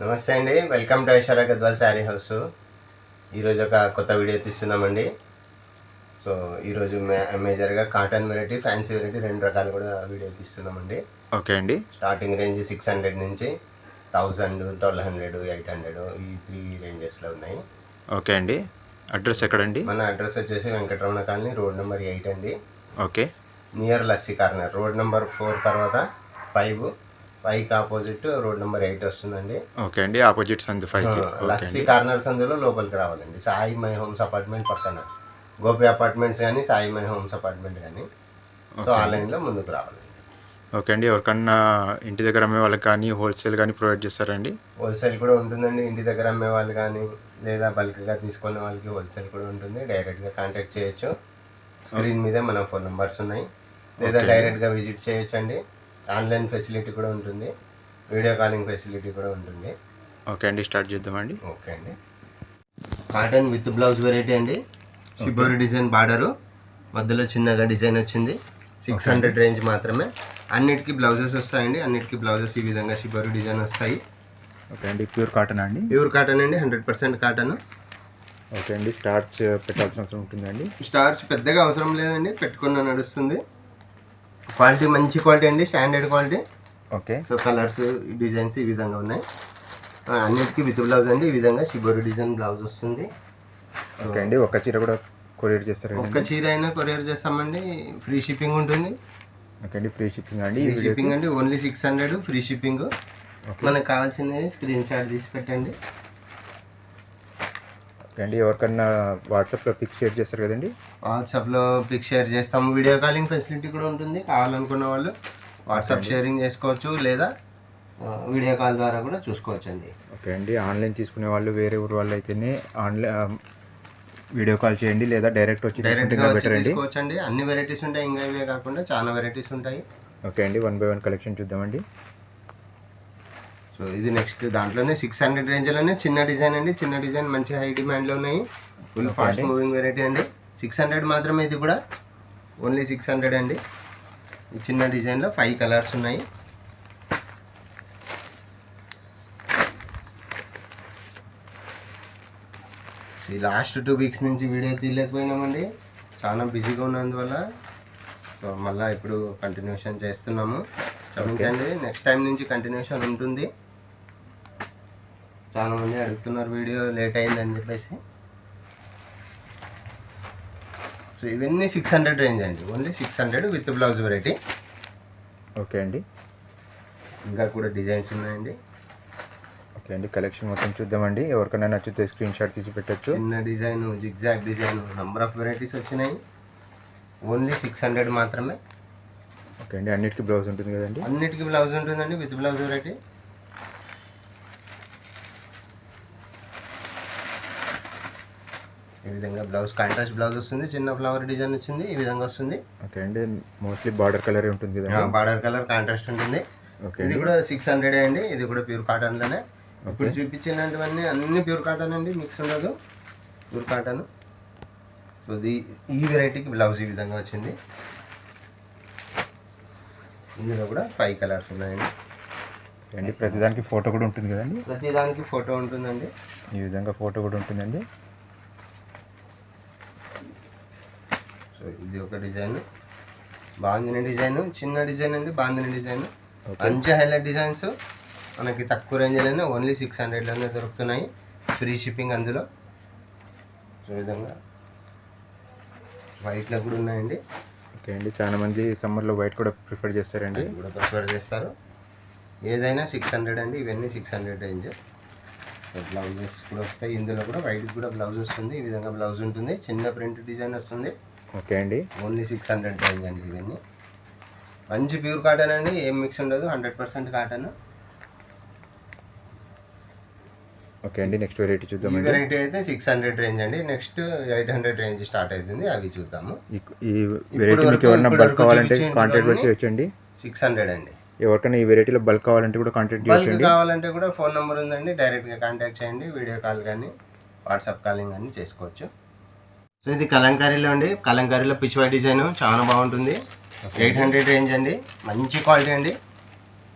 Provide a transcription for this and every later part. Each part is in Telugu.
నమస్తే అండి. Welcome to Aishwarya Gadwal sari house ఈరోజు ఒక కొత్త వీడియో తీస్తున్నామండి. సో ఈరోజు మేజర్గా కాటన్ వెరైటీ ఫ్యాన్సీ వెరైటీ రెండు రకాలు కూడా వీడియో తీస్తున్నామండి. ఓకే అండి. స్టార్టింగ్ రేంజ్ సిక్స్ హండ్రెడ్ నుంచి thousand twelve hundred eight hundred ఈ త్రీ రేంజెస్లో ఉన్నాయి. ఓకే అండి. అడ్రస్ ఎక్కడండి? మన అడ్రస్ వచ్చేసి Venkataramana colony road number eight అండి. Okay. Near lassi corner. Road number four తర్వాత ఫైవ్ ఫైవ్కి ఆపోజిట్ రోడ్ నెంబర్ ఎయిట్ వస్తుందండి. ఓకే అండి ఆపోజిట్ సంది ఓకే లస్సీ కార్నర్ సందులో లోపలికి రావాలండి. సాయి మై హోమ్స్ అపార్ట్మెంట్ పక్కన. గోపి అపార్ట్మెంట్స్ కానీ సాయి మై హోమ్స్ అపార్ట్మెంట్ కానీ సో ఆ లైన్లో ముందుకు రావాలండి. ఓకే అండి ఎవరికన్నా ఇంటి దగ్గర అమ్మే వాళ్ళకి కానీ హోల్సేల్ కానీ ప్రొవైడ్ చేస్తారండి హోల్సేల్ కూడా ఉంటుందండి. ఇంటి దగ్గర అమ్మే వాళ్ళు కానీ లేదా బల్క్గా తీసుకునే వాళ్ళకి హోల్సేల్ కూడా ఉంటుంది. డైరెక్ట్గా కాంటాక్ట్ చేయొచ్చు. స్క్రీన్ మీద మన ఫోన్ నెంబర్స్ ఉన్నాయి. లేదా డైరెక్ట్గా విజిట్ చేయొచ్చు అండి ఆన్లైన్ ఫెసిలిటీ కూడా ఉంటుంది. వీడియో కాలింగ్ ఫెసిలిటీ కూడా ఉంటుంది. ఓకే అండి స్టార్ట్ చేద్దామండి. ఓకే అండి. కాటన్ విత్ బ్లౌజ్ వెరైటీ అండి. Shibori design border. మధ్యలో చిన్నగా డిజైన్ వచ్చింది. సిక్స్ హండ్రెడ్ రేంజ్ మాత్రమే. అన్నిటికీ బ్లౌజెస్ వస్తాయండి. అన్నిటికీ బ్లౌజెస్ ఈ విధంగా షిబోరి డిజైన్ వస్తాయి. ఓకే అండి ప్యూర్ కాటన్ అండి? ప్యూర్ కాటన్ అండి హండ్రెడ్ పర్సెంట్ కాటన్. ఓకే అండి స్టార్చ్ పెట్టాల్సిన అవసరం ఉంటుందండి స్టార్స్ పెద్దగా అవసరం లేదండి పెట్టుకున్న నడుస్తుంది. క్వాలిటీ మంచి క్వాలిటీ అండి standard quality. Okay. So colours designs ఈ విధంగా ఉన్నాయి. అన్నిటికీ విత్ బ్లౌజ్ అండి ఈ విధంగా షిబోరి డిజైన్ బ్లౌజ్ వస్తుంది. ఓకే అండి ఒక చీర కూడా కొరియర్ చేస్తారు ఒక్క చీర అయినా కొరియర్ చేస్తామండి ఫ్రీ షిప్పింగ్ ఉంటుంది. ఓకే అండి ఫ్రీ షిప్పింగ్ అండి. ఫ్రీ షిప్పింగ్ అండి only six hundred free shipping. మనకు కావాల్సింది స్క్రీన్ షాట్ తీసి పెట్టండి. అండి ఎవరికన్నా వాట్సాప్లో పిక్స్ షేర్ చేస్తారు కదండి? వాట్సాప్లో పిక్ షేర్ చేస్తాం. వీడియో కాలింగ్ ఫెసిలిటీ కూడా ఉంటుంది. కావాలనుకున్న వాళ్ళు వాట్సాప్ షేరింగ్ చేసుకోవచ్చు లేదా వీడియో కాల్ ద్వారా కూడా చూసుకోవచ్చు అండి ఓకే అండి. ఆన్లైన్ తీసుకునే వాళ్ళు వేరే ఊరు వాళ్ళు అయితేనే ఆన్లైన్ వీడియో కాల్ చేయండి లేదా డైరెక్ట్ వచ్చి బెటర్ అండి. అన్ని వెరైటీస్ ఉంటాయి. ఇంకా ఇవే కాకుండా చాలా వెరైటీస్ ఉంటాయి. ఓకే అండి. వన్ బై వన్ కలెక్షన్ చూద్దామండి. సో ఇది నెక్స్ట్ దాంట్లోనే సిక్స్ హండ్రెడ్ రేంజ్లోనే చిన్న డిజైన్ అండి. చిన్న డిజైన్ మంచి హై డిమాండ్లో ఉన్నాయి. ఫుల్ ఫాస్ట్ మూవింగ్ వెరైటీ అండి. సిక్స్ హండ్రెడ్ మాత్రమే ఇది కూడా. ఓన్లీ సిక్స్ హండ్రెడ్ అండి. ఈ చిన్న డిజైన్లో ఫైవ్ కలర్స్ ఉన్నాయి. ఈ లాస్ట్ టూ వీక్స్ నుంచి వీడియో తీయలేకపోయినామండి. చాలా బిజీగా ఉన్నందువల్ల. సో మళ్ళీ ఇప్పుడు కంటిన్యూషన్ చేస్తున్నాము. క్షమించండి. నెక్స్ట్ టైం నుంచి కంటిన్యూషన్ ఉంటుంది. చాలా మంది అడుగుతున్నారు వీడియో లేట్ అయిందని చెప్పేసి. సో ఇవన్నీ సిక్స్ హండ్రెడ్ రేంజ్ అండి. Only six hundred with blouse variety okay అండి. ఇంకా కూడా డిజైన్స్ ఉన్నాయండి. ఓకే అండి. కలెక్షన్ మొత్తం చూద్దామండి. ఎవరికైనా నచ్చితే స్క్రీన్ షాట్ తీసి పెట్టచ్చు. చిన్న design zigzag design number of varieties వచ్చినాయి. ఓన్లీ సిక్స్ హండ్రెడ్ మాత్రమే. ఓకే అండి. అన్నిటికీ బ్లౌజ్ ఉంటుంది కదండి. అన్నిటికీ బ్లౌజ్ ఉంటుందండి. విత్ బ్లౌజ్ వెరైటీ ఈ విధంగా బ్లౌజ్ కాంట్రాస్ట్ బ్లౌజ్ వస్తుంది చిన్న ఫ్లవర్ డిజైన్ వచ్చింది ఈ విధంగా వస్తుంది. ఓకే అండి. మోస్ట్లీ బార్డర్ కలర్ ఉంటుంది కదండి బార్డర్ కలర్ కాంట్రాస్ట్ ఉంటుంది. ఓకే ఇది కూడా సిక్స్ హండ్రెడ్ అండి. ఇది కూడా ప్యూర్ కాటన్లోనే ఇప్పుడు చూపించినటువన్నీ అన్ని ప్యూర్ కాటన్ అండి మిక్స్ ఉండదు. ప్యూర్ కాటన్ సో ఇది ఈ వెరైటీకి బ్లౌజ్ ఈ విధంగా వచ్చింది. ఇందులో కూడా ఫైవ్ కలర్స్ ఉన్నాయండి. అండి ప్రతిదానికి ఫోటో కూడా ఉంటుంది కదండి? ప్రతి దానికి ఫోటో ఉంటుందండి. ఈ విధంగా ఫోటో కూడా ఉంటుందండి. సో ఇది ఒక డిజైన్. బాందిని డిజైన్ చిన్న డిజైన్ అండి బాందిని డిజైన్. మంచి హైలైట్ డిజైన్స్ మనకి తక్కువ రేంజ్లోనే ఓన్లీ సిక్స్ హండ్రెడ్లోనే దొరుకుతున్నాయి. ఫ్రీ షిప్పింగ్ అందులో. సో ఈ విధంగా వైట్లో కూడా ఉన్నాయండి. ఓకే అండి చాలా మంది సమ్మర్లో వైట్ కూడా ప్రిఫర్ చేస్తారండి. కూడా ప్రిఫర్ చేస్తారు. ఏదైనా సిక్స్ హండ్రెడ్ అండి ఇవన్నీ సిక్స్ హండ్రెడ్ రేంజ్ బ్లౌజెస్ కూడా వస్తాయి. ఇందులో కూడా వైట్ కూడా బ్లౌజ్ వస్తుంది. ఈ విధంగా బ్లౌజ్ ఉంటుంది. చిన్న ప్రింట్ డిజైన్ వస్తుంది. ఓకే అండి. ఓన్లీ సిక్స్ హండ్రెడ్ రేంజ్ అండి ఇవన్నీ. మంచి ప్యూర్ కాటన్ అండి ఏం మిక్స్ ఉండదు హండ్రెడ్ పర్సెంట్ కాటన్. ఓకే అండి నెక్స్ట్ వెరైటీ ఈ చూద్దామండి. వెరైటీ అయితే సిక్స్ హండ్రెడ్ రేంజ్ అండి next eight hundred range start అవుతుంది అవి చూద్దాము. ఈ ఈ వెరైటీ మీకు ఎవరైనా బల్క్ కావాలంటే కాంటాక్ట్ ఇవన్నీ వచ్చేయచ్చండి. సిక్స్ హండ్రెడ్ అండి. ఎవరికైనా ఈ వెరైటీలో బల్క్ కావాలంటే కూడా కాంటాక్ట్ బల్క్ చేయొచ్చండి. కావాలంటే కూడా ఫోన్ నెంబర్ ఉందండి డైరెక్ట్గా కాంటాక్ట్ చేయండి వీడియో కాల్ కానీ వాట్సాప్ కాలింగ్ కానీ చేసుకోవచ్చు. సో ఇది కలంకారీలో అండి. కలంకారీలో పిచ్వై డిజైన్ చాలా బాగుంటుంది. ఎయిట్ హండ్రెడ్ రేంజ్ అండి. మంచి క్వాలిటీ అండి.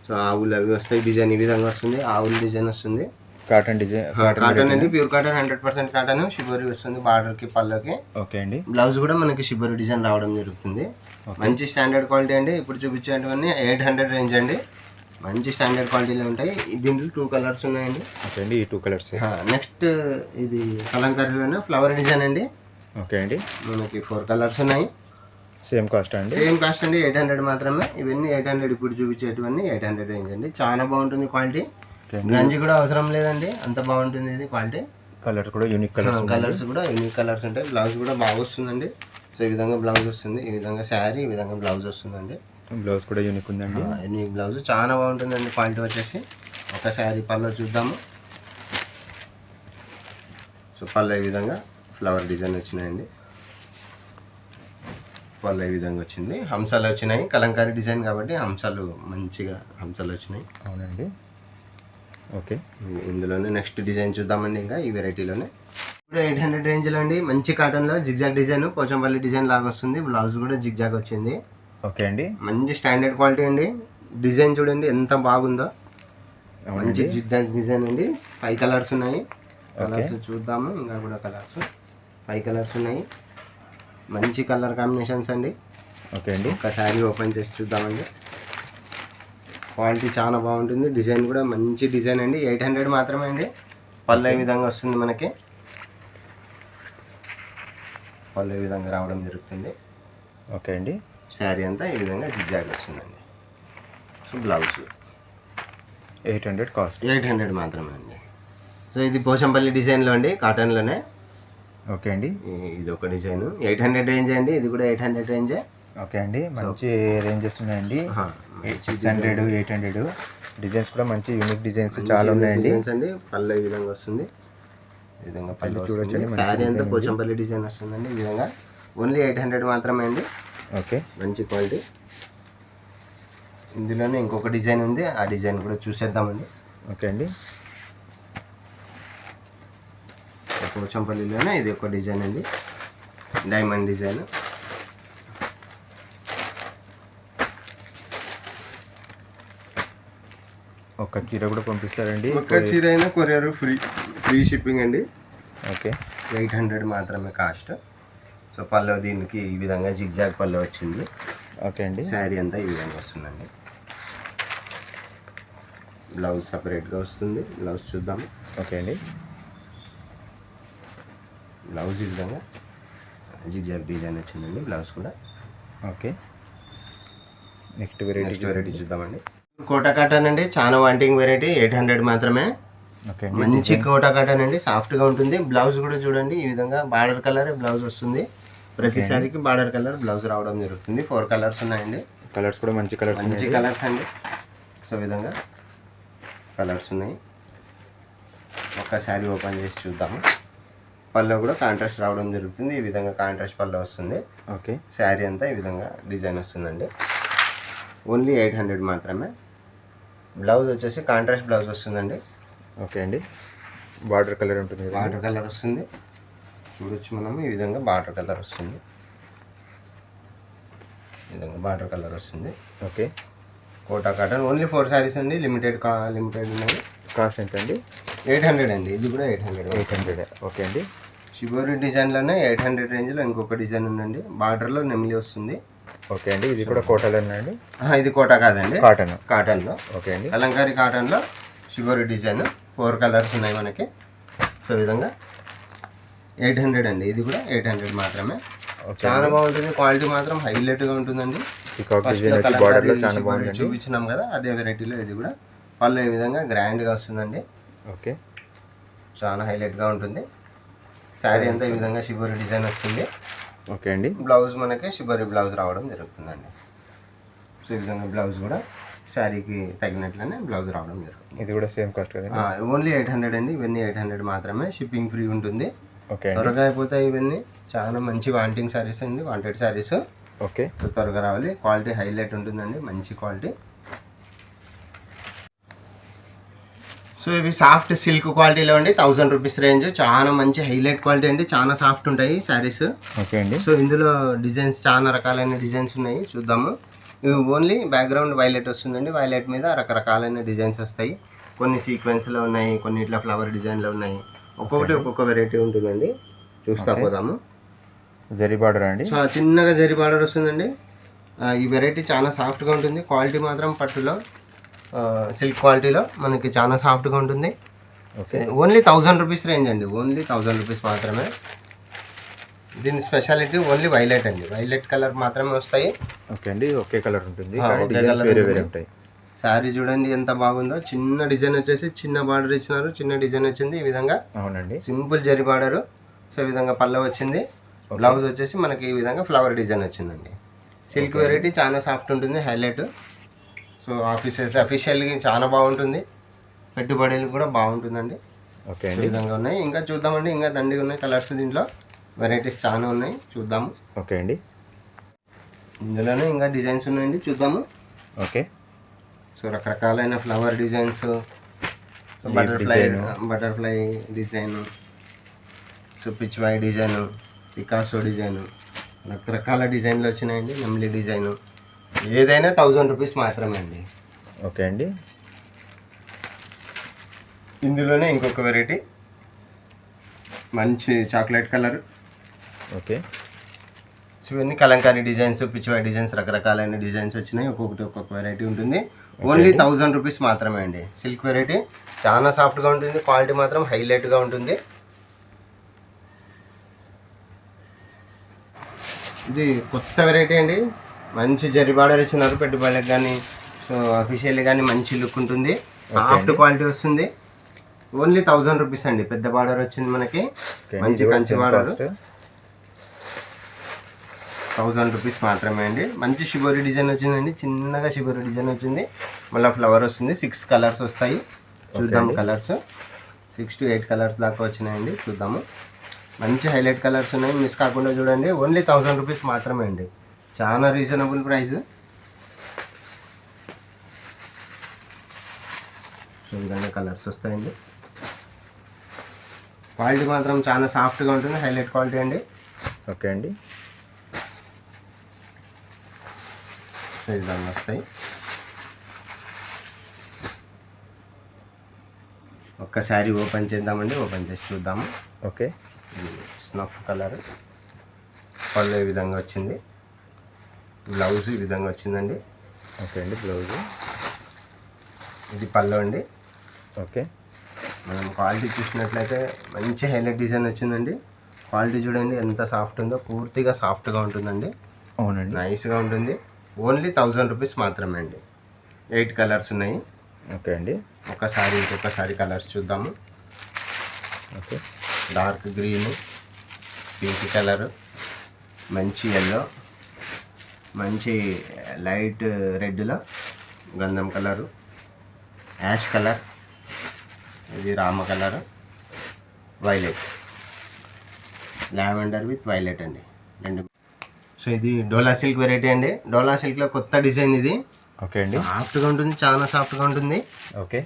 సో ఆవులు అవి వస్తాయి. డిజైన్ ఈ విధంగా వస్తుంది. ఆవుల డిజైన్ వస్తుంది. కాటన్ డిజైన్ కాటన్ కాటన్ అండి. Pure cotton hundred percent cotton shibori వస్తుంది బార్డర్కి పళ్ళకి. ఓకే అండి. బ్లౌజ్ కూడా మనకి షిబోరి డిజైన్ రావడం జరుగుతుంది. మంచి స్టాండర్డ్ క్వాలిటీ అండి. ఇప్పుడు చూపించేటివన్నీ ఎయిట్ హండ్రెడ్ రేంజ్ అండి. మంచి స్టాండర్డ్ క్వాలిటీలో ఉంటాయి. దీంట్లో టూ కలర్స్ ఉన్నాయండి. ఓకే అండి. ఈ టూ కలర్స్ నెక్స్ట్ ఇది కలంకారీలోనే ఫ్లవర్ డిజైన్ అండి. ఓకే అండి. మనకి ఫోర్ కలర్స్ ఉన్నాయి. సేమ్ కాస్ట్ అండి. సేమ్ కాస్ట్ అండి ఎయిట్ హండ్రెడ్ మాత్రమే. ఇవన్నీ ఎయిట్ హండ్రెడ్ ఇప్పుడు చూపించేటివన్నీ ఎయిట్ హండ్రెడ్ రేంజ్ అండి. చాలా బాగుంటుంది క్వాలిటీ గంజి కూడా అవసరం లేదండి. అంత బాగుంటుంది ఇది క్వాలిటీ కలర్ కూడా యూనిక్ కలర్స్ కలర్స్ కూడా యూనిక్ కలర్స్ ఉంటాయి. బ్లౌజ్ కూడా బాగా వస్తుందండి. సో ఈ విధంగా బ్లౌజ్ వస్తుంది. ఈ విధంగా శారీ ఈ విధంగా బ్లౌజ్ వస్తుందండి. బ్లౌజ్ కూడా యూనిక్ ఉందండి. యూనిక్ బ్లౌజ్ చాలా బాగుంటుందండి క్వాలిటీ వచ్చేసి. ఒక శారీ పళ్ళు చూద్దాము. సో పళ్ళు ఈ విధంగా. ఫ్లవర్ డిజైన్ వచ్చినాయండి. పళ్ళు ఈ విధంగా వచ్చింది? హంసాలు వచ్చినాయి. కలంకారీ డిజైన్ కాబట్టి హంసాలు మంచిగా హంసాలు వచ్చినాయి. అవునండి. ఓకే. ఇందులోనే నెక్స్ట్ డిజైన్ చూద్దామండి ఇంకా ఈ వెరైటీలోనే. ఇప్పుడు ఎయిట్ హండ్రెడ్ రేంజ్లో అండి. మంచి కాటన్లో జిగ్జాగ్ డిజైన్ పోచంపల్లి డిజైన్ లాగా వస్తుంది. బ్లౌజ్ కూడా జిగ్జాగ్ వచ్చింది. ఓకే అండి. మంచి స్టాండర్డ్ క్వాలిటీ అండి. డిజైన్ చూడండి ఎంత బాగుందో. మంచి జిగ్జాగ్ డిజైన్ అండి. ఫైవ్ కలర్స్ ఉన్నాయి. కలర్స్ చూద్దాము. ఇంకా కూడా కలర్స్. ఫైవ్ కలర్స్ ఉన్నాయి. మంచి కలర్ కాంబినేషన్స్ అండి. ఓకే అండి. ఒక శారీ ఓపెన్ చేసి చూద్దామండి. క్వాలిటీ చాలా బాగుంటుంది. డిజైన్ కూడా మంచి డిజైన్ అండి. ఎయిట్ హండ్రెడ్ మాత్రమే అండి. పళ్ళు ఈ విధంగా వస్తుంది మనకి? పళ్ళు ఈ విధంగా రావడం జరుగుతుంది? ఓకే అండి. శారీ అంతా ఈ విధంగా జిగ్జాగ్ వస్తుందండి. So blouse eight hundred cost eight hundred మాత్రమే అండి. సో ఇది పోచంపల్లి డిజైన్లో అండి కాటన్లోనే ఓకే అండి. ఇది ఒక డిజైన్. ఎయిట్ హండ్రెడ్ రేంజ్ అండి? ఇది కూడా ఎయిట్ హండ్రెడ్ రేంజే? ఓకే అండి. మంచి రేంజెస్ ఉన్నాయండి. Six hundred eight hundred. Designs కూడా మంచి యూనిక్ డిజైన్స్ చాలా ఉన్నాయండి. అండి. పళ్ళు ఈ విధంగా వస్తుంది. ఈ విధంగా పళ్ళు చూడొచ్చండి, శారీ అంతా పోచంపల్లి డిజైన్ వస్తుందండి ఈ విధంగా. ఓన్లీ ఎయిట్ హండ్రెడ్ మాత్రమే అండి. ఓకే. మంచి క్వాలిటీ. ఇందులోనే ఇంకొక డిజైన్ ఉంది. ఆ డిజైన్ కూడా చూసేద్దామండి. ఓకే అండి. పోచంపల్లిలోనే ఇది ఒక డిజైన్ అండి. డైమండ్ డిజైన్ ఒక చీర కూడా పంపిస్తారండి. ఒక్క చీర అయినా కొరియర్ ఫ్రీ ఫ్రీ షిప్పింగ్ అండి. ఓకే. ఎయిట్ హండ్రెడ్ మాత్రమే కాస్ట్ సో పల్లె దీనికి ఈ విధంగా జిగ్జాగ్ పల్లె వచ్చింది. ఓకే అండి. శారీ అంతా ఈ విధంగా వస్తుందండి. బ్లౌజ్ సపరేట్గా వస్తుంది. బ్లౌజ్ చూద్దాము. ఓకే అండి. బ్లౌజ్ ఈ విధంగా జిగ్జాగ్ డిజైన్ వచ్చిందండి బ్లౌజ్ కూడా. Okay. Next variety next variety చూద్దామండి. కోటా కాటన్ అండి చాలా వాంటింగ్ వెరైటీ ఎయిట్ హండ్రెడ్ మాత్రమే. ఓకే మంచి కోటా కాటన్ అండి సాఫ్ట్గా ఉంటుంది. బ్లౌజ్ కూడా చూడండి ఈ విధంగా బార్డర్ కలర్ బ్లౌజ్ వస్తుంది. ప్రతిసారికి బార్డర్ కలర్ బ్లౌజ్ రావడం జరుగుతుంది. ఫోర్ కలర్స్ ఉన్నాయండి. కలర్స్ కూడా మంచి కలర్స్ మంచి కలర్స్ అండి. సో విధంగా కలర్స్ ఉన్నాయి. ఒక శారీ ఓపెన్ చేసి చూద్దాము. పళ్ళు కూడా కాంట్రాస్ట్ రావడం జరుగుతుంది. ఈ విధంగా కాంట్రాస్ట్ పళ్ళు వస్తుంది. ఓకే. శారీ అంతా ఈ విధంగా డిజైన్ వస్తుందండి. ఓన్లీ ఎయిట్ హండ్రెడ్ మాత్రమే. బ్లౌజ్ వచ్చేసి కాంట్రాస్ట్ బ్లౌజ్ వస్తుందండి. ఓకే అండి. బార్డర్ కలర్ ఉంటుంది. వాటర్ కలర్ వస్తుంది. చూడొచ్చు మనం ఈ విధంగా బార్డర్ కలర్ వస్తుంది. ఈ విధంగా బార్డర్ కలర్ వస్తుంది. Okay. Kota cotton. Only four saris అండి. లిమిటెడ్ కా లిమిటెడ్ ఉన్నాయి. కాస్ట్ ఎంత అండి ఎయిట్ హండ్రెడ్ అండి. ఇది కూడా eight hundred eight hundred okay అండి. షిబోరి డిజైన్లోనే ఎయిట్ హండ్రెడ్ రేంజ్లో ఇంకొక డిజైన్ ఉందండి. బార్డర్లో నెమిలి వస్తుంది. ఓకే అండి ఇది కూడా కోటాలో అండి? ఇది కోటా కాదండి. కాటన్. కాటన్లో. ఓకే అండి. కలంకారీ కాటన్లో షిబోరి డిజైన్. ఫోర్ కలర్స్ ఉన్నాయి మనకి. సో ఈ విధంగా ఎయిట్ హండ్రెడ్ అండి. ఇది కూడా ఎయిట్ హండ్రెడ్ మాత్రమే. చాలా బాగుంటుంది. క్వాలిటీ మాత్రం హైలైట్గా ఉంటుందండి. చూపించినాం కదా అదే వెరైటీలో ఇది కూడా. పళ్ళు ఈ విధంగా గ్రాండ్గా వస్తుందండి. ఓకే. చాలా హైలైట్గా ఉంటుంది. శారీ అంతా ఈ విధంగా షిబోరి డిజైన్ వస్తుంది. ఓకే అండి. బ్లౌజ్ మనకి షిబోరి బ్లౌజ్ రావడం జరుగుతుందండి. సో ఈ విధంగా బ్లౌజ్ కూడా శారీకి తగినట్లనే బ్లౌజ్ రావడం జరుగుతుంది. ఇది కూడా same cost only eight hundred అండి. ఇవన్నీ ఎయిట్ హండ్రెడ్ మాత్రమే షిప్పింగ్ ఫ్రీ ఉంటుంది. ఓకే త్వరగా అయిపోతాయి ఇవన్నీ. చాలా మంచి వాంటింగ్ శారీస్ అండి. వాంటెడ్ శారీస్. ఓకే. త్వరగా రావాలి. క్వాలిటీ హైలైట్ ఉంటుందండి. మంచి క్వాలిటీ సో ఇవి సాఫ్ట్ సిల్క్ క్వాలిటీలో అండి థౌసండ్ రూపీస్ రేంజ్ చాలా మంచి హైలైట్ క్వాలిటీ అండి చాలా సాఫ్ట్ ఉంటాయి శారీస్. ఓకే అండి. సో ఇందులో డిజైన్స్ చాలా రకాలైన డిజైన్స్ ఉన్నాయి చూద్దాము. ఇవి ఓన్లీ బ్యాక్గ్రౌండ్ వైలెట్ వస్తుందండి వైలెట్ మీద రకరకాలైన డిజైన్స్ వస్తాయి. కొన్ని సీక్వెన్స్లో ఉన్నాయి కొన్ని ఇట్లా ఫ్లవర్ డిజైన్లో ఉన్నాయి. ఒక్కొక్కటి ఒక్కొక్క వెరైటీ ఉంటుందండి. చూస్తా పోదాము. జరీ బార్డర్ అండి? చిన్నగా జరి బార్డర్ వస్తుందండి. ఈ వెరైటీ చాలా సాఫ్ట్గా ఉంటుంది క్వాలిటీ మాత్రం పట్టులో. సిల్క్ క్వాలిటీలో మనకి చాలా సాఫ్ట్గా ఉంటుంది. Okay only thousand rupees range అండి. ఓన్లీ థౌజండ్ రూపీస్ మాత్రమే. దీని స్పెషాలిటీ ఓన్లీ వైలెట్ అండి. వైలెట్ కలర్ మాత్రమే వస్తాయి. ఓకే అండి. ఒకే కలర్ ఉంటుంది. వేరే. వేరే ఉంటాయి. శారీ చూడండి ఎంత బాగుందో. చిన్న డిజైన్ వచ్చేసి చిన్న బార్డర్ ఇచ్చినారు. చిన్న డిజైన్ వచ్చింది. ఈ విధంగా అవునండి. సింపుల్ జరి బార్డర్ సో ఈ విధంగా పల్ల వచ్చింది. బ్లౌజ్ వచ్చేసి మనకి ఈ విధంగా ఫ్లవర్ డిజైన్ వచ్చిందండి. సిల్క్ వెరైటీ చాలా సాఫ్ట్ ఉంటుంది. హైలైట్ సో ఆఫీసెస్ అఫీషియల్గా చాలా బాగుంటుంది. పెట్టుబడులు కూడా బాగుంటుందండి. ఓకే అండి. విధంగా ఉన్నాయి. ఇంకా చూద్దామండి. ఇంకా దండిగా ఉన్నాయి కలర్స్ దీంట్లో. వెరైటీస్ చాలా ఉన్నాయి. చూద్దాము. ఓకే అండి. ఇందులోనే ఇంకా డిజైన్స్ ఉన్నాయండి. చూద్దాము. ఓకే. సో రకరకాలైన flower designs butterfly butterfly design so pichwai design Picasso design రకరకాల డిజైన్లు వచ్చినాయండి. నెమ్లీ డిజైన్ ఏదైనా థౌజండ్ రూపీస్ మాత్రమే అండి. ఓకే అండి. ఇందులోనే ఇంకొక వెరైటీ మంచి చాక్లెట్ కలర్ ఓకే. ఇవన్నీ కలంకారీ డిజైన్స్ పిచ్చివాయ్ డిజైన్స్ రకరకాలైన డిజైన్స్ వచ్చినాయి. ఒక్కొక్కటి ఒక్కొక్క వెరైటీ ఉంటుంది. ఓన్లీ థౌజండ్ రూపీస్ మాత్రమే అండి. సిల్క్ వెరైటీ చాలా సాఫ్ట్గా ఉంటుంది. క్వాలిటీ మాత్రం హైలైట్గా ఉంటుంది. ఇది కొత్త వెరైటీ అండి. మంచి జరి బార్డర్ ఇచ్చినారు పెట్టుబడులకు కానీ సో అఫీషియల్ కానీ మంచి లుక్ ఉంటుంది. సాఫ్ట్ క్వాలిటీ వస్తుంది. ఓన్లీ థౌజండ్ రూపీస్ అండి పెద్ద బార్డర్ వచ్చింది మనకి. మంచి కంచి బార్డర్. థౌజండ్ రూపీస్ మాత్రమే అండి. మంచి షిబోరి డిజైన్ వచ్చిందండి చిన్నగా షిబోరి డిజైన్ వచ్చింది. మళ్ళీ ఫ్లవర్ వస్తుంది సిక్స్ కలర్స్ వస్తాయి. చూద్దాం colours six to eight colours దాకా వచ్చినాయండి చూద్దాము. మంచి హైలైట్ కలర్స్ ఉన్నాయి. మిస్ కాకుండా చూడండి. ఓన్లీ థౌజండ్ రూపీస్ మాత్రమే అండి. చాలా రీజనబుల్ ప్రైస్ ఈ విధంగా కలర్స్ వస్తాయండి. క్వాలిటీ మాత్రం చాలా సాఫ్ట్గా ఉంటుంది హైలైట్ క్వాలిటీ అండి. ఓకే అండి. ఈ విధంగా వస్తాయి. ఒక్కసారి ఓపెన్ చేద్దామండి ఓపెన్ చేసి చూద్దాము. ఓకే. స్నఫ్ కలర్ పళ్ళు ఈ విధంగా వచ్చింది? బ్లౌజ్ ఈ విధంగా వచ్చిందండి. ఓకే అండి బ్లౌజ్. ఇది పళ్ళు అండి. ఓకే. మనం క్వాలిటీ చూసినట్లయితే మంచి హైలైట్ డిజైన్ వచ్చిందండి. క్వాలిటీ చూడండి ఎంత సాఫ్ట్ ఉందో పూర్తిగా సాఫ్ట్గా ఉంటుందండి. అవునండి. నైస్గా ఉంటుంది. ఓన్లీ థౌజండ్ రూపీస్ మాత్రమే అండి. ఎయిట్ కలర్స్ ఉన్నాయి. ఓకే అండి. ఒకసారి ఇంకొకసారి కలర్స్ చూద్దాము. Okay. Dark green pink colour మంచి ఎల్లో మంచి లైట్ రెడ్లో గంధం కలరు యాష్ కలర్ ఇది Rama colour violet. Lavender with violet అండి రెండు. సో ఇది డోలా సిల్క్ వెరైటీ అండి. డోలా సిల్క్లో కొత్త డిజైన్ ఇది. ఓకే అండి. సాఫ్ట్గా ఉంటుంది చాలా సాఫ్ట్గా ఉంటుంది. ఓకే.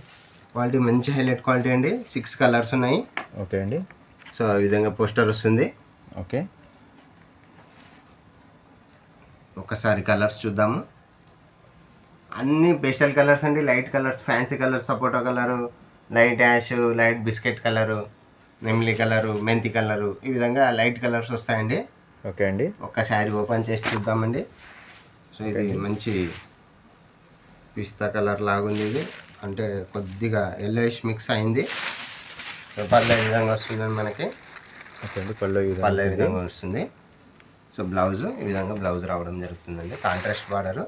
క్వాలిటీ మంచి హైలైట్ క్వాలిటీ అండి. సిక్స్ కలర్స్ ఉన్నాయి. ఓకే అండి. సో ఆ విధంగా పోస్టర్ వస్తుంది. ఓకే. ఒకసారి కలర్స్ చూద్దాము. అన్ని పేస్టల్ కలర్స్ అండి light colours fancy colours sapota colour light ash light biscuit colour నెమ్లీ colour మెంతి కలరు ఈ విధంగా లైట్ కలర్స్ వస్తాయండి. ఓకే అండి. ఒక్కసారి ఓపెన్ చేసి చూద్దామండి. సో ఇది మంచి పిస్తా కలర్ లాగుంది ఇది. అంటే కొద్దిగా ఎల్లోయిష్ మిక్స్ అయింది. ఈ విధంగా వస్తుందండి మనకి? ఈ విధంగా వస్తుంది? సో బ్లౌజ్ ఈ విధంగా బ్లౌజ్ రావడం జరుగుతుందండి. Contrast border.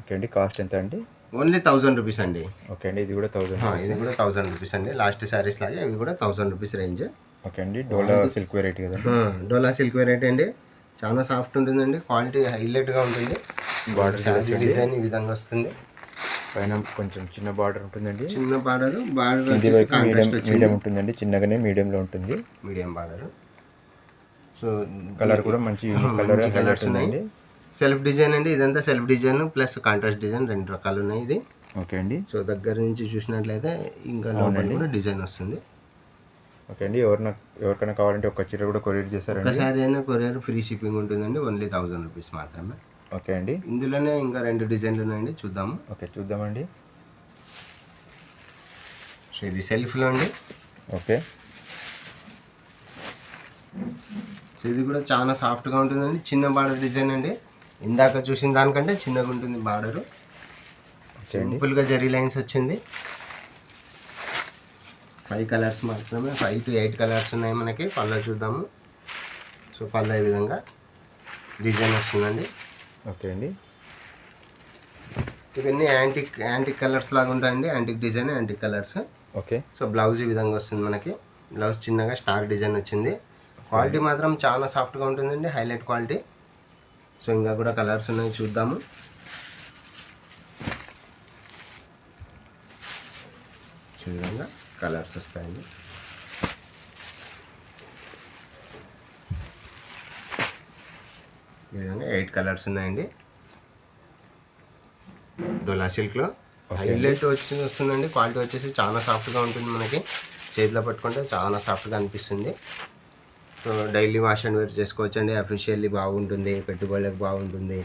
ఓకే అండి కాస్ట్ ఎంత అండి? ఓన్లీ థౌజండ్ రూపీస్ అండి. ఓకే అండి ఇది కూడా థౌజండ్ ఆ, ఇది కూడా థౌజండ్ రూపీస్ అండి. లాస్ట్ శారీస్ లాగే ఇవి కూడా థౌజండ్ రూపీస్ రేంజ్. ఓకే అండి డోలా సిల్క్ వెరైటీ కదా? డోలా సిల్క్ వెరైటీ అండి. చాలా సాఫ్ట్ ఉంటుందండి క్వాలిటీ హైలైట్గా ఉంటుంది. బార్డర్ డిజైన్ ఈ విధంగా వస్తుంది. పైన కొంచెం చిన్న బార్డర్ ఉంటుందండి. చిన్న బార్డర్ బార్డర్ మీడియం మీడియం ఉంటుందండి చిన్నగానే మీడియంలో ఉంటుంది. Medium border. సో కలర్ కూడా మంచి కలర్ కలర్స్ ఉన్నాయి. సెల్ఫ్ డిజైన్ అండి ఇదంతా self design plus contrast design రెండు రకాలు ఉన్నాయి ఇది. ఓకే అండి. సో దగ్గర నుంచి చూసినట్లయితే ఇంకా కూడా డిజైన్ వస్తుంది. ఓకే అండి ఎవరిన ఎవరికైనా కావాలంటే ఒక చీర కూడా కొరియర్ చేస్తారండి ఒకసారి అయినా కొరియర్ ఫ్రీ షిప్పింగ్ ఉంటుందండి ఓన్లీ థౌజండ్ రూపీస్ మాత్రమే. ఓకే అండి. ఇందులోనే ఇంకా రెండు డిజైన్లు ఉన్నాయండి చూద్దాము. ఓకే చూద్దామండి. సో ఇది సెల్ఫ్లో అండి. ఓకే సో ఇది కూడా చాలా సాఫ్ట్గా ఉంటుందండి. చిన్న బార్డర్ డిజైన్ అండి. ఇందాక చూసిన దానికంటే చిన్నగా ఉంటుంది బార్డరు. సింపుల్గా జరీ లైన్స్ వచ్చింది. ఫైవ్ కలర్స్ మాత్రమే. ఫైవ్ టు ఎయిట్ కలర్స్ ఉన్నాయి మనకి. పళ్ళ చూద్దాము. సో పళ్ళ ఈ విధంగా డిజైన్ వస్తుందండి. ఓకే అండి. ఇవన్నీ యాంటిక్ యాంటిక్ కలర్స్ లాగా ఉంటాయండి. Antique design antique colours okay. So blouse ఈ విధంగా వస్తుంది మనకి. బ్లౌజ్ చిన్నగా స్టార్ డిజైన్ వచ్చింది. క్వాలిటీ మాత్రం చాలా సాఫ్ట్గా ఉంటుందండి హైలైట్ క్వాలిటీ. సో ఇంకా కూడా కలర్స్ ఉన్నాయి చూద్దాము. ఈ విధంగా కలర్స్ వస్తాయండి. ఈ విధంగా ఎయిట్ కలర్స్ ఉన్నాయండి. డోలా సిల్క్లో. హైలైట్ వచ్చి వస్తుందండి. క్వాలిటీ వచ్చేసి చాలా సాఫ్ట్గా ఉంటుంది మనకి. చేతిలో పట్టుకుంటే చాలా సాఫ్ట్గా అనిపిస్తుంది. డైలీ వాష్ అండ్ వేర్ చేసుకోవచ్చండి. అఫీషియల్లీ బాగుంటుంది. పెట్టుబడులకు బాగుంటుంది.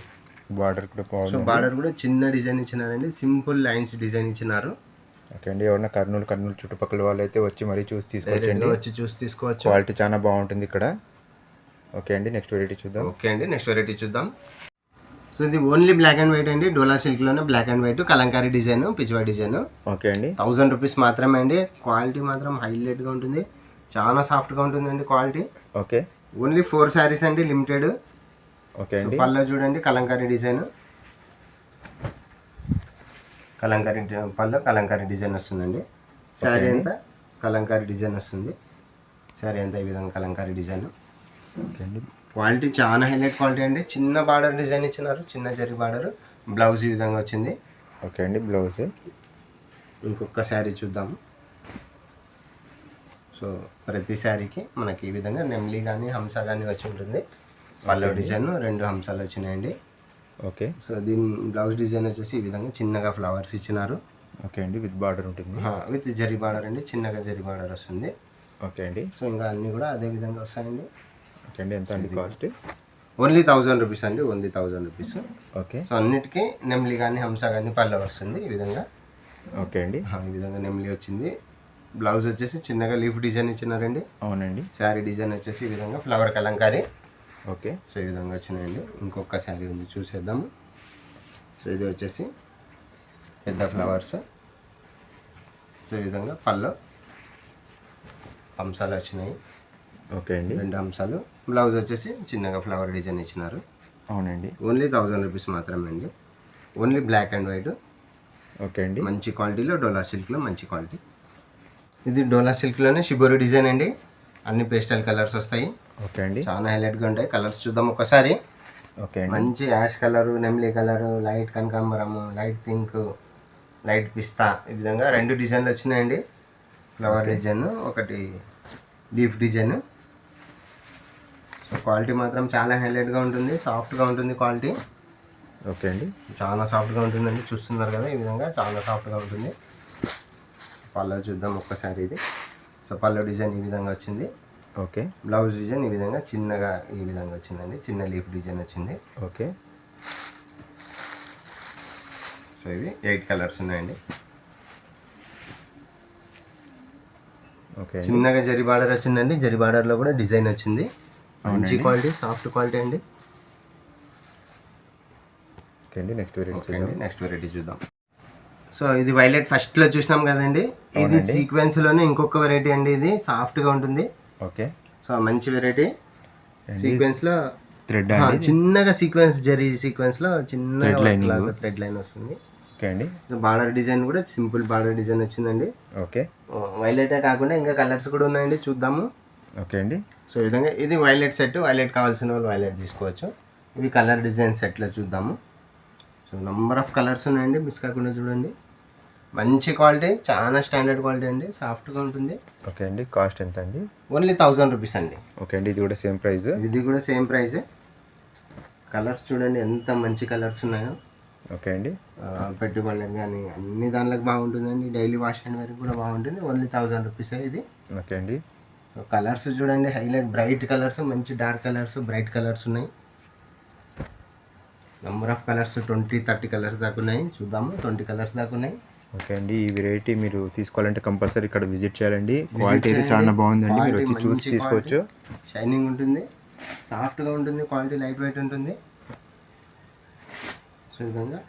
బార్డర్ కూడా సో బాగుంది. బార్డర్ కూడా చిన్న డిజైన్ ఇచ్చినారండి. సింపుల్ లైన్స్ డిజైన్ ఇచ్చినారు. ఓకే అండి. ఎవరైనా కర్నూలు కర్నూలు చుట్టుపక్కల వాళ్ళు అయితే వచ్చి మరీ చూసి తీసుకోవచ్చండి. డైరెక్ట్గా వచ్చి చూసి తీసుకోవచ్చు. క్వాలిటీ చాలా బాగుంటుంది ఇక్కడ. ఓకే అండి. నెక్స్ట్ వెరైటీ చూద్దాం. ఓకే అండి. నెక్స్ట్ వెరైటీ చూద్దాం. సో ఇది ఓన్లీ బ్లాక్ అండ్ వైట్ అండి. Dola సిల్క్లోనే black and white Kalamkari design pichwai design. Okay అండి. థౌజండ్ రూపీస్ మాత్రమే అండి. క్వాలిటీ మాత్రం హైలైట్గా ఉంటుంది. చాలా సాఫ్ట్గా ఉంటుందండి quality. Okay. Only four saris అండి లిమిటెడ్. ఓకే అండి. పళ్ళు చూడండి కలంకారీ డిజైన్. కలంకారీ పళ్ళు కలంకారీ డిజైన్ వస్తుందండి. శారీ అంతా కలంకారీ డిజైన్ వస్తుంది. శారీ అంతా ఈ విధంగా కలంకారీ డిజైన్. ఓకే అండి. క్వాలిటీ చాలా హైలైట్ క్వాలిటీ అండి. చిన్న బార్డర్ డిజైన్ ఇచ్చినారు చిన్న జరి బార్డర్. బ్లౌజ్ ఈ విధంగా వచ్చింది. ఓకే అండి బ్లౌజ్. ఇంకొక శారీ చూద్దాము సో ప్రతి శారీకి మనకి ఈ విధంగా నెమ్లీ కానీ హంస కానీ వచ్చి ఉంటుంది. పల్లవ డిజైన్ రెండు హంసాలు వచ్చినాయండి. ఓకే. సో దీని బ్లౌజ్ డిజైన్ వచ్చేసి ఈ విధంగా చిన్నగా ఫ్లవర్స్ ఇచ్చినారు. ఓకే అండి విత్ బార్డర్ ఉంటుంది. విత్ జరి బార్డర్ అండి చిన్నగా జరి బార్డర్ వస్తుంది. ఓకే అండి. సో ఇంకా అన్నీ కూడా అదే విధంగా వస్తాయండి. ఓకే అండి ఎంత అండి కాస్ట్? ఓన్లీ థౌజండ్ రూపీస్ అండి only thousand rupees. Okay. So అన్నిటికీ నెమ్లీ కానీ హంస కానీ పల్లె వస్తుంది ఈ విధంగా. ఓకే అండి. ఈ విధంగా నెమ్లీ వచ్చింది. బ్లౌజ్ వచ్చేసి చిన్నగా లీఫ్ డిజైన్ ఇచ్చినారండి. అవునండి. శారీ డిజైన్ వచ్చేసి ఈ విధంగా ఫ్లవర్ కలంకారీ. ఓకే. సో ఈ విధంగా వచ్చినాయండి. ఇంకొక శారీ ఉంది చూసేద్దాము. సో ఇది వచ్చేసి పెద్ద ఫ్లవర్స్. సో ఈ విధంగా పళ్ళు హంసాలు వచ్చినాయి. ఓకే అండి. రెండు అంశాలు. బ్లౌజ్ వచ్చేసి చిన్నగా ఫ్లవర్ డిజైన్ ఇచ్చినారు. అవునండి. ఓన్లీ థౌజండ్ రూపీస్ మాత్రమే అండి. Only black and white. Okay అండి. మంచి క్వాలిటీలో డోలా సిల్క్లో మంచి క్వాలిటీ. ఇది డోలా సిల్క్లోనే షిబోరి డిజైన్ అండి. అన్ని పేస్టల్ కలర్స్ వస్తాయి. ఓకే అండి. చాలా హైలైట్గా ఉంటాయి. కలర్స్ చూద్దాం ఒకసారి. ఓకే అండి. మంచి యాష్ కలరు నెమ్లీ కలరు లైట్ కనకాంబరము లైట్ పింక్ లైట్ పిస్తా. ఈ విధంగా రెండు డిజైన్లు వచ్చినాయండి. ఫ్లవర్ డిజైన్ ఒకటి లీఫ్ డిజైన్. సో క్వాలిటీ మాత్రం చాలా హైలైట్గా ఉంటుంది. సాఫ్ట్గా ఉంటుంది క్వాలిటీ. ఓకే అండి. చాలా సాఫ్ట్గా ఉంటుందండి. చూస్తున్నారు కదా ఈ విధంగా చాలా సాఫ్ట్గా ఉంటుంది. పళ్ళు చూద్దాం ఒక్కసారి ఇది. సో పళ్ళు డిజైన్ ఈ విధంగా వచ్చింది. ఓకే. బ్లౌజ్ డిజైన్ ఈ విధంగా చిన్నగా ఈ విధంగా వచ్చిందండి. చిన్న లీఫ్ డిజైన్ వచ్చింది. ఓకే. సో ఇవి ఎయిట్ కలర్స్ ఉన్నాయండి. ఓకే. చిన్నగా జరి బార్డర్ వచ్చిందండి. జరి బార్డర్లో కూడా డిజైన్ వచ్చింది. మంచి క్వాలిటీ సాఫ్ట్ క్వాలిటీ అండి. ఓకే అండి. నెక్స్ట్ వెరైటీ నెక్స్ట్ వెరైటీ చూద్దాం. సో ఇది వైలెట్ ఫస్ట్లో చూసినాం కదండి. ఇది సీక్వెన్స్లోనే ఇంకొక వెరైటీ అండి ఇది. సాఫ్ట్గా ఉంటుంది. ఓకే. సో మంచి వెరైటీ సీక్వెన్స్లో థ్రెడ్ ఆ, అండి చిన్నగా సీక్వెన్స్ జరీ సీక్వెన్స్లో చిన్న Thread lining. థ్రెడ్ లైన్ వస్తుంది. ఓకే అండి. సో బార్డర్ డిజైన్ కూడా సింపుల్ బార్డర్ డిజైన్ వచ్చిందండి. ఓకే. వైలెటే కాకుండా ఇంకా కలర్స్ కూడా ఉన్నాయండి చూద్దాము. ఓకే అండి. సో ఈ విధంగా ఇది వైలెట్ సెట్ వైలెట్ కావాల్సిన వాళ్ళు వైలెట్ తీసుకోవచ్చు. ఇవి కలర్ డిజైన్ సెట్లో చూద్దాము. సో నంబర్ ఆఫ్ కలర్స్ ఉన్నాయండి మిస్ కాకుండా చూడండి. మంచి క్వాలిటీ చాలా స్టాండర్డ్ క్వాలిటీ అండి. సాఫ్ట్గా ఉంటుంది. ఓకే అండి. కాస్ట్ ఎంత అండి ఓన్లీ థౌజండ్ రూపీస్ అండి. ఓకే అండి. ఇది కూడా సేమ్ ప్రైస్? ఇది కూడా సేమ్ ప్రైజే కలర్స్ చూడండి ఎంత మంచి కలర్స్ ఉన్నాయో. ఓకే అండి. ఆ, పెట్టుబడులకు కానీ అన్ని దానిలకు బాగుంటుందండి. డైలీ వాష్ అండ్ వేర్ కూడా బాగుంటుంది. ఓన్లీ థౌజండ్ రూపీస్ ఇది. ఓకే అండి. కలర్స్ చూడండి హైలైట్ బ్రైట్ కలర్స్ మంచి డార్క్ కలర్స్ బ్రైట్ కలర్స్ ఉన్నాయి. Number of colours twenty thirty colours దాకా ఉన్నాయి. చూద్దాము ట్వంటీ కలర్స్ దాకా ఉన్నాయి. ఓకే అండి. ఈ వెరైటీ మీరు తీసుకోవాలంటే కంపల్సరీ ఇక్కడ విజిట్ చేయాలండి. క్వాలిటీ అయితే చాలా బాగుందండి. మీరు వచ్చి చూసి తీసుకోవచ్చు. షైనింగ్ ఉంటుంది. సాఫ్ట్గా ఉంటుంది. క్వాలిటీ లైట్ వెయిట్ ఉంటుంది. సో ఈ విధంగా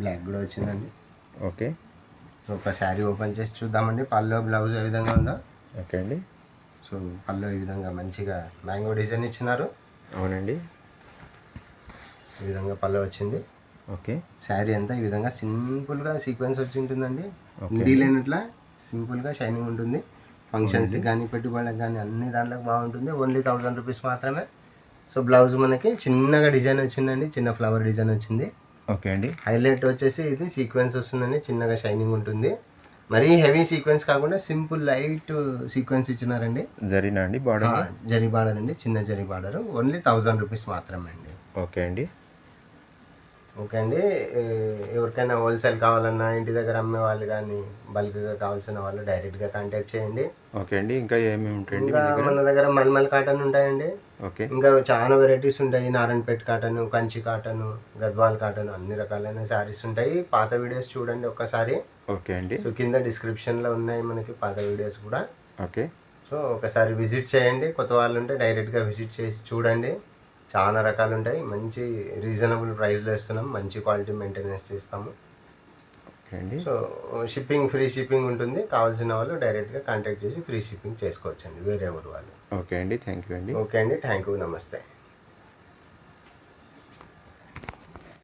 బ్లాక్ కూడా వచ్చిందండి. ఓకే. సో ఒక శారీ ఓపెన్ చేసి చూద్దామండి. పల్లో బ్లౌజ్ ఏ విధంగా ఉందో. ఓకే అండి. సో పల్లో ఈ విధంగా మంచిగా మ్యాంగో డిజైన్ ఇచ్చినారు. అవునండి. ఈ విధంగా పల్లో వచ్చింది. ఓకే. శారీ అంతా ఈ విధంగా సింపుల్గా సీక్వెన్స్ వచ్చి ఉంటుందండి. మిడిల్ లేనట్లా సింపుల్గా షైనింగ్ ఉంటుంది. ఫంక్షన్స్ కానీ పెట్టుబడులకు కానీ అన్ని దాంట్లోకి బాగుంటుంది. ఓన్లీ థౌజండ్ రూపీస్ మాత్రమే. సో బ్లౌజ్ మనకి చిన్నగా డిజైన్ వచ్చిందండి. చిన్న ఫ్లవర్ డిజైన్ వచ్చింది. ఓకే అండి. హైలైట్ వచ్చేసి ఇది సీక్వెన్స్ వస్తుందండి. చిన్నగా షైనింగ్ ఉంటుంది. మరీ హెవీ సీక్వెన్స్ కాకుండా సింపుల్ లైట్ సీక్వెన్స్ ఇచ్చినారండి. జరినా అండి బార్డర్? జరీ బార్డర్ అండి. చిన్న zari border. Only thousand rupees మాత్రమే అండి. ఓకే అండి. ఓకే అండి. ఎవరికైనా హోల్సేల్ కావాలన్నా ఇంటి దగ్గర అమ్మే వాళ్ళు కానీ బల్క్గా కావాల్సిన వాళ్ళు డైరెక్ట్గా కాంటాక్ట్ చేయండి. ఓకే అండి. ఇంకా ఏమేమి ఉంటాయండి ఇంకా మన దగ్గర మల్మల్ కాటన్ ఉంటాయండి. ఓకే. ఇంకా చాలా వెరైటీస్ ఉంటాయి. Narayanpet cotton Kanchi cotton Gadwal cotton అన్ని రకాలైన శారీస్ ఉంటాయి. పాత వీడియోస్ చూడండి ఒక్కసారి. ఓకే అండి. సో కింద డిస్క్రిప్షన్లో ఉన్నాయి మనకి పాత వీడియోస్ కూడా. ఓకే. సో ఒకసారి విజిట్ చేయండి. కొత్త వాళ్ళు ఉంటే డైరెక్ట్గా విజిట్ చేసి చూడండి. చాలా రకాలు ఉంటాయి మంచి రీజనబుల్ ప్రైస్లో ఇస్తున్నాం. మంచి క్వాలిటీ మెయింటెనెన్స్ చేస్తాము. ఓకే అండి. సో షిప్పింగ్ ఫ్రీ షిప్పింగ్ ఉంటుంది. కావాల్సిన వాళ్ళు డైరెక్ట్గా కాంటాక్ట్ చేసి ఫ్రీ షిప్పింగ్ చేసుకోవచ్చండి. వేరే ఊరు వాళ్ళు. ఓకే అండి. థ్యాంక్ యూ అండి. ఓకే అండి. థ్యాంక్ యూ నమస్తే.